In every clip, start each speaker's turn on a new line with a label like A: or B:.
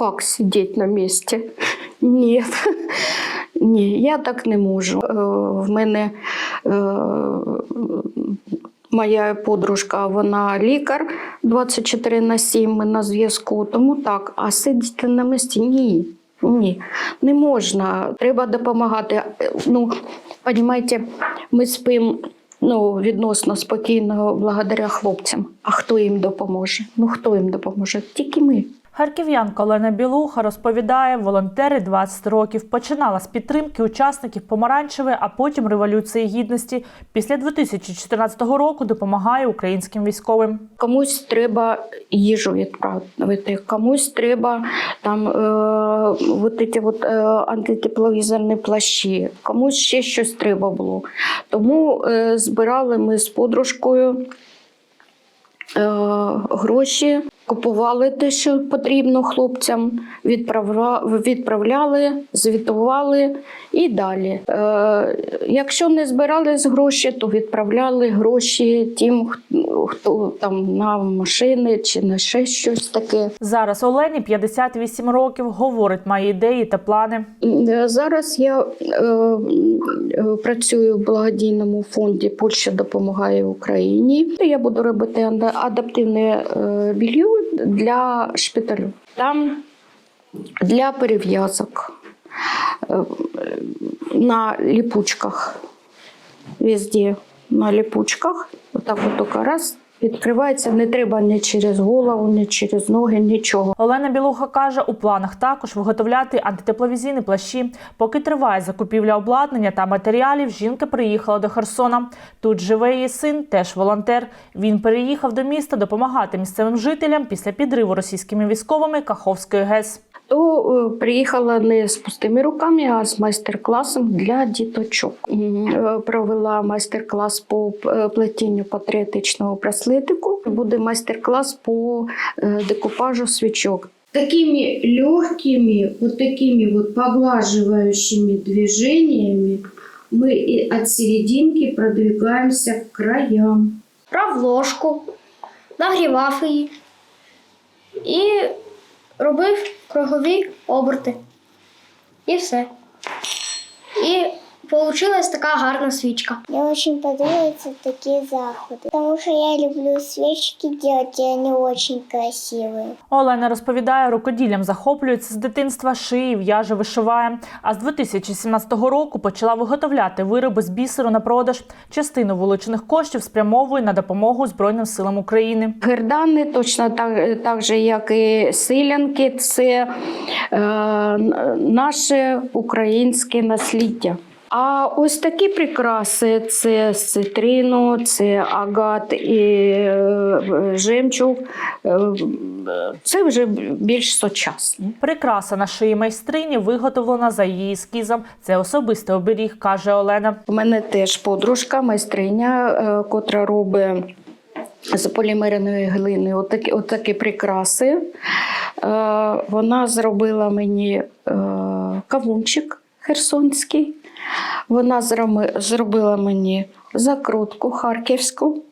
A: Как сидіти на місці? Ні. Ні, я так не можу. Е, В мене е, моя подружка, вона лікар 24 на 7 ми на зв'язку. Тому так, а сидіти на місці ні. Ні, не можна. Треба допомагати. Ну, розумієте, ми спимо ну, відносно спокійно благодаря хлопцям. А хто їм допоможе? Ну хто їм допоможе? Тільки ми.
B: Харків'янка Олена Білуха розповідає, волонтери 20 років починала з підтримки учасників помаранчевої, а потім революції гідності. Після 2014 року допомагає українським військовим.
A: Комусь треба їжу відправити, комусь треба там е, вот ці от, е, антитепловізорні плащі, комусь ще щось треба було. Тому е, збирали ми з подружкою е, гроші, купували те, що потрібно хлопцям, відправля- відправляли, звітували і далі. Е, якщо не збирали з гроші, то відправляли гроші тим, хто- там на машини чи на ще щось таке.
B: Зараз Олені 58 років, говорить, має ідеї та плани.
A: Е, Зараз я е, е, працюю в благодійному фонді Польща допомагає Україні. Я буду робити адаптивне білье для шпиталю. Там для перев'язок е, на ліпучках. Везде на ліпучках. Отак от только раз відкривається. Не треба ні через голову, ні через ноги, нічого.
B: Олена Білуха каже, у планах також виготовляти антитепловізійні плащі. Поки триває закупівля обладнання та матеріалів, жінка приїхала до Херсона. Тут живе її син, теж волонтер. Він переїхав до міста допомагати місцевим жителям після підриву російськими військовими Каховської ГЕС.
A: То е, приїхала не з пустими руками, а з майстер-класом для діточок. Е, Провела майстер-клас по е, плетінню патріотичного браслетику. Буде майстер-клас по декупажу свічок. Такими легкими, вот такими вот поглаживающими движениями мы и от серединки продвигаемся к краям.
C: брав ложку, нагрівав її і робив кругові оберти. І все. І вийшла така гарна свічка.
D: Мне очень подобаются такие заходы, потому что я люблю свечки делать, и они очень красивые.
B: Олена розповідає, рукоділлям захоплюється з дитинства, шиє, в'яже, вишиває. А з 2017 року почала виготовляти вироби з бісеру на продаж. Частину вилучених коштів спрямовує на допомогу Збройним силам України.
A: Гердани, точно так, так же, як і силянки, це е, наше українське насліддя. А ось такі прикраси це з цитрину, це агат і е, жемчуг. Е, Це вже більш сучасне.
B: Прикраса на шиї майстрині виготовлена за її ескізом. Це особистий оберіг, каже Олена.
A: У мене теж подружка, майстриня, е, котра робить з полімерної глини отакі, отакі прикраси. Е, Вона зробила мені е, кавунчик херсонський. Вона зробила мені закрутку харківську.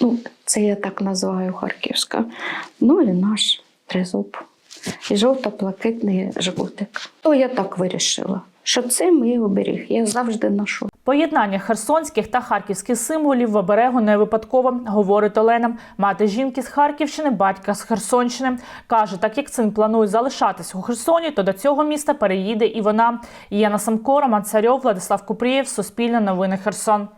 A: Ну, це я так називаю харківська. Ну і наш тризуб. І жовто-плакитний жгутик. То я так вирішила, що це мій оберіг. Я завжди ношу.
B: Поєднання херсонських та харківських символів в оберегу не випадково, говорить Олена. Мати жінки з Харківщини, батька з Херсонщини. Каже, так як син планує залишатись у Херсоні, то до цього міста переїде і вона. Яна Самко, Роман Царьов, Владислав Купрієв, Суспільне новини Херсон.